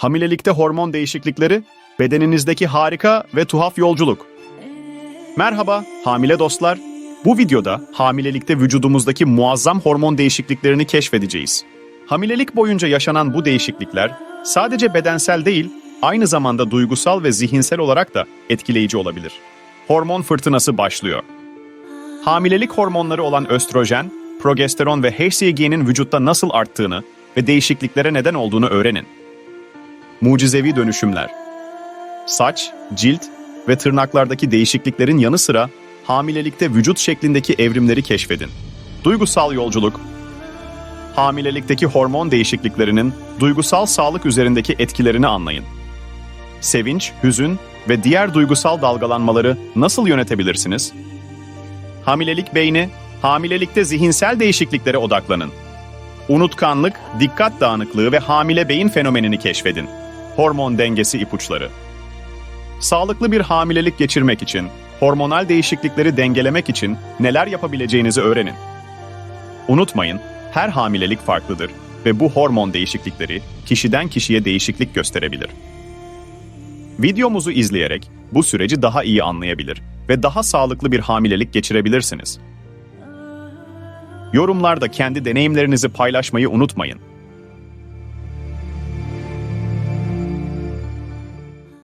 Hamilelikte hormon değişiklikleri, bedeninizdeki harika ve tuhaf yolculuk. Merhaba hamile dostlar. Bu videoda hamilelikte vücudumuzdaki muazzam hormon değişikliklerini keşfedeceğiz. Hamilelik boyunca yaşanan bu değişiklikler sadece bedensel değil, aynı zamanda duygusal ve zihinsel olarak da etkileyici olabilir. Hormon fırtınası başlıyor. Hamilelik hormonları olan östrojen, progesteron ve HCG'nin vücutta nasıl arttığını ve değişikliklere neden olduğunu öğrenin. Mucizevi dönüşümler. Saç, cilt ve tırnaklardaki değişikliklerin yanı sıra hamilelikte vücut şeklindeki evrimleri keşfedin. Duygusal yolculuk. Hamilelikteki hormon değişikliklerinin duygusal sağlık üzerindeki etkilerini anlayın. Sevinç, hüzün ve diğer duygusal dalgalanmaları nasıl yönetebilirsiniz? Hamilelik beyni, hamilelikte zihinsel değişikliklere odaklanın. Unutkanlık, dikkat dağınıklığı ve hamile beyin fenomenini keşfedin. Hormon dengesi ipuçları. Sağlıklı bir hamilelik geçirmek için, hormonal değişiklikleri dengelemek için neler yapabileceğinizi öğrenin. Unutmayın, her hamilelik farklıdır ve bu hormon değişiklikleri kişiden kişiye değişiklik gösterebilir. Videomuzu izleyerek bu süreci daha iyi anlayabilir ve daha sağlıklı bir hamilelik geçirebilirsiniz. Yorumlarda kendi deneyimlerinizi paylaşmayı unutmayın.